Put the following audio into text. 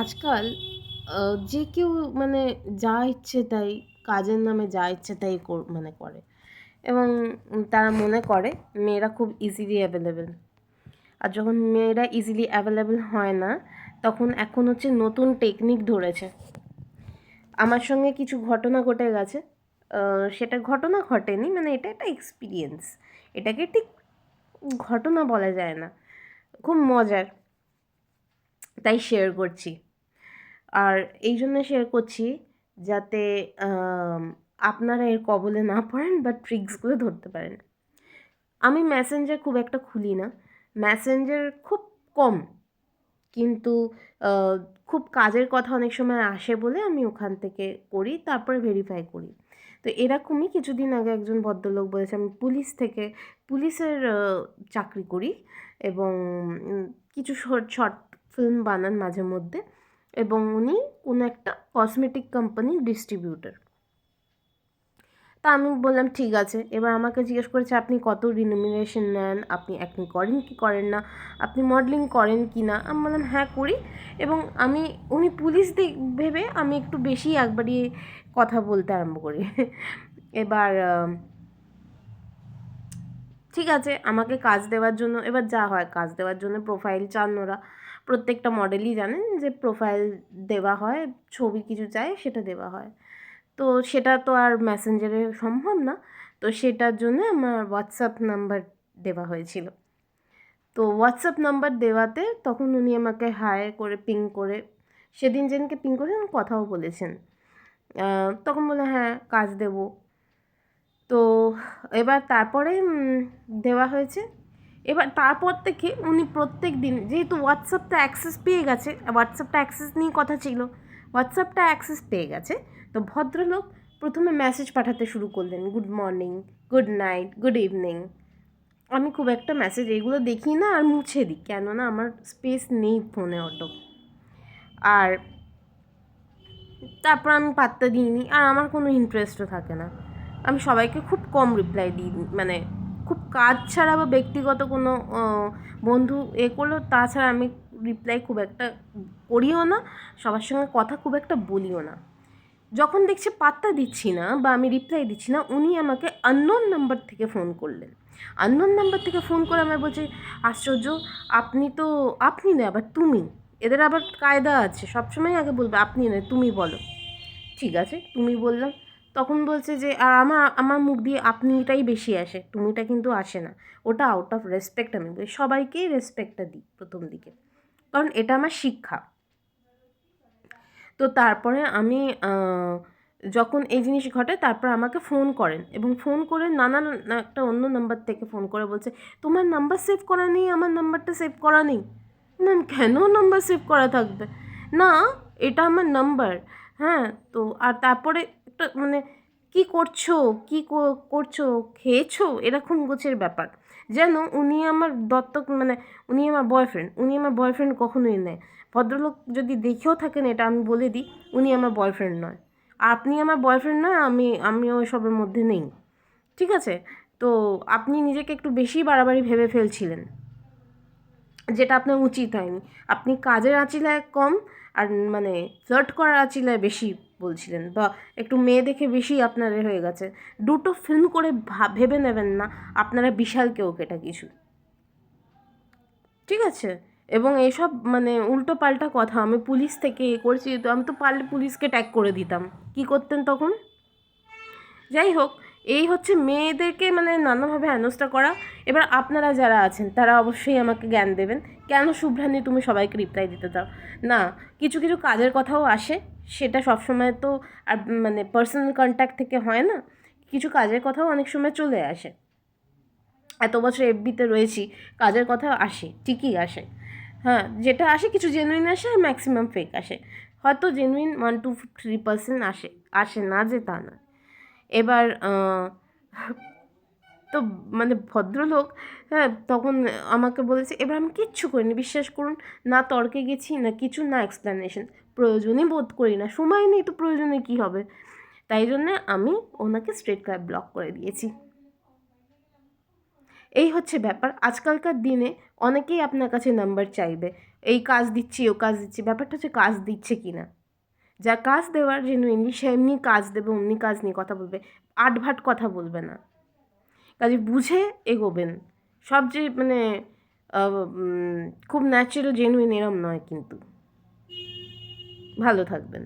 আজকাল যে কেউ মানে যা ইচ্ছে তাই, কাজের নামে যা ইচ্ছে তাই মানে করে। এবং তারা মনে করে, মেয়েরা খুব ইজিলি অ্যাভেলেবেল আর যখন মেয়েরা ইজিলি অ্যাভেলেবেল হয় না, তখন এখন হচ্ছে নতুন টেকনিক ধরেছে। আমার সঙ্গে কিছু ঘটনা ঘটে গেছে। সেটা ঘটনা ঘটেনি মানে এটা একটা এক্সপিরিয়েন্স এটাকে ঠিক ঘটনা বলা যায় না। খুব মজার। তাই শেয়ার করছি। আর এই জন্য শেয়ার করছি যাতে আপনারা এর কবলে না পড়েন বা ট্রিক্সগুলো ধরতে পারেন। আমি ম্যাসেঞ্জার খুব একটা খুলি না। ম্যাসেঞ্জার খুব কম। কিন্তু খুব কাজের কথা অনেক সময় আসে বলে আমি ওখান থেকে করি, তারপরে ভেরিফাই করি। তো এরকমই কিছুদিন আগে একজন ভদ্রলোক বলেছে, আমি পুলিশ থেকে, পুলিশের চাকরি করি এবং কিছু শর্ট ফিল্ম বানান মাঝে মধ্যে এবং উনি কোনো একটা কসমেটিক কোম্পানির ডিস্ট্রিবিউটর তা আমি বললাম, ঠিক আছে। এবার আমাকে জিজ্ঞেস করেছে, আপনি কত রিনোমিনেশন নেন? আপনি অ্যাক্টিং করেন কি করেন না? আপনি মডেলিং করেন কি না? আমি বললাম হ্যাঁ করি। এবং আমি, উনি পুলিশ ভেবে আমি একটু বেশি একবারই কথা বলতে আরম্ভ করি। এবার ঠিক আছে, আমাকে কাজ দেওয়ার জন্য, এবার যা হয়, কাজ দেওয়ার জন্য প্রোফাইল চান ওরা। প্রত্যেকটা মডেলই জানেন যে প্রোফাইল দেওয়া হয়, ছবি কিছু চাই সেটা দেওয়া হয়। তো সেটা তো আর মেসেঞ্জারে সম্ভব না। তো সেটার জন্য আমার হোয়াটসঅ্যাপ নাম্বার দেওয়া হয়েছিল। তো হোয়াটসঅ্যাপ নাম্বার দেওয়াতে তখন উনি আমাকে হাই করে পিং করে, সেদিন যেদিনকে পিং করে কথাও বলেছেন। তখন বলে হ্যাঁ কাজ দেব। তো এবার তারপরে দেওয়া হয়েছে। এবার তারপর থেকে উনি প্রত্যেক দিন, যেহেতু হোয়াটসঅ্যাপটা অ্যাক্সেস পেয়ে গেছে হোয়াটসঅ্যাপটা অ্যাক্সেস নিয়ে কথা ছিল হোয়াটসঅ্যাপটা অ্যাক্সেস পেয়ে গেছে, তো ভদ্রলোক প্রথমে মেসেজ পাঠাতে শুরু করলেন good morning good night good evening আমি খুব একটা মেসেজ এগুলো দেখি না আর মুছে দিই, কেননা আমার স্পেস নেই ফোনে অটো। আর তারপর আমি পাত্তা দিইনি, আর আমার কোনো ইন্টারেস্টও থাকে না। আমি সবাইকে খুব কম রিপ্লাই দিই মানে খুব কাজ ছাড়া বা ব্যক্তিগত কোনো বন্ধু এ করলেও তাছাড়া আমি রিপ্লাই খুব একটা করিও না, সবার সঙ্গে কথা খুব একটা বলিও না। যখন দেখছি পাত্তা দিচ্ছি না বা আমি রিপ্লাই দিচ্ছি না, উনি আমাকে আননোন নাম্বার থেকে ফোন করলেন। আননোন নাম্বার থেকে ফোন করে আমায় বলছে, আশ্চর্য, আপনি তো, আপনি না আবার তুমি? এদের আবার কায়দা আছে সবসময় আগে বলবে, আপনি নয়, তুমি বলো। ঠিক আছে, তুমি বললাম। তখন বলছে যে, আর আমার আমার মুখ দিয়ে আপনিটাই বেশি আসে, তুমিটা কিন্তু আসে না। ওটা আউট অফ রেসপেক্ট আমি বলি। সবাইকেই রেসপেক্টটা দিই প্রথম দিকে। কারণ এটা আমার শিক্ষা। তো তারপরে আমি যখন এই জিনিস ঘটে, তারপর আমাকে ফোন করেন এবং ফোন করে নানান একটা অন্য নাম্বার থেকে ফোন করে বলছে, তোমার নাম্বার সেভ করা নেই, আমার নাম্বারটা সেভ করা নেই? ম্যাম কেন নাম্বার সেভ করা থাকবে? না, এটা আমার নাম্বার হ্যাঁ তো আর তারপরে একটা মানে কী করছ? কী করছ? খেয়েছো? এরকম গোছের ব্যাপার। যেন উনি আমার দত্তক মানে উনি আমার বয়ফ্রেন্ড উনি আমার বয়ফ্রেন্ড কখনোই নেয়। ভদ্রলোক যদি দেখেও থাকেন, এটা আমি বলে দিই, উনি আমার বয়ফ্রেন্ড নয়। আপনি আমার বয়ফ্রেন্ড নয়, আমি, আমিও সবের মধ্যে নেই। ঠিক আছে? তো আপনি নিজেকে একটু বেশি বাড়াবাড়ি ভেবে ফেলছিলেন। যেটা আপনার উচিত হয়নি। আপনি কাজের আঁচিলায় কম আর মানে ফ্লার্ট করার আঁচিলায় বেশি বলছিলেন বা একটু মেয়ে দেখে বেশি আপনার হয়ে গেছে। দুটো ফিল্ম করে ভেবে নেবেন না আপনারা বিশাল কেউ কেটা কিছু। ঠিক আছে? এবং এইসব মানে উল্টো পাল্টা কথা, আমি পুলিশ থেকে এ করছি তো আমি তো পারলে পুলিশকে ট্যাগ করে দিতাম। কি করতেন তখন? যাই হোক এই হচ্ছে মেয়েদেরকে মানে নানাভাবে হেনস্থা করা। এবার আপনারা যারা আছেন, তারা অবশ্যই আমাকে জ্ঞান দেবেন। কেন শুভ্রানী, তুমি সবাইকে রিপ্লাই দিতে দাও না, কিছু কিছু কাজের কথাও আসে। সেটা সবসময় তো আর মানে পার্সোনাল কন্ট্যাক্ট থেকে হয় না। কিছু কাজের কথাও অনেক সময় চলে আসে। এত বছর এফবিতে রয়েছি, কাজের কথা আসে, ঠিকই আসে। হ্যাঁ যেটা আসে কিছু জেনুইন আসে আর ম্যাক্সিমাম ফেক আসে। হয়তো genuine one two three percent আসে আসে না যে তা না। এবার তো মানে ভদ্রলোক হ্যাঁ তখন আমাকে বলেছে, এবার আমি কিচ্ছু করিনি, বিশ্বাস করুন, না তর্কে গেছি, না কিছু, না এক্সপ্লেনেশন প্রয়োজনই বোধ করি না, সময় নেই তো প্রয়োজনে কী হবে? তাই জন্যে আমি ওনাকে স্ট্রেট ক্যাব ব্লক করে দিয়েছি। এই হচ্ছে ব্যাপার, আজকালকার দিনে অনেকেই আপনার কাছে নাম্বার চাইবে, এই কাজ দিচ্ছি, ও কাজ দিচ্ছি, ব্যাপারটা হচ্ছে কাজ দিচ্ছে কি না যা কাজ দেওয়ার জেনুইনলি সে এমনি কাজ দেবে, অমনি কাজ নিয়ে কথা বলবে, আটভাট কথা বলবে না। কাজে বুঝে এগোবেন। সব যে মানে খুব ন্যাচারাল জেনুইন এরম নয় কিন্তু। ভালো থাকবেন।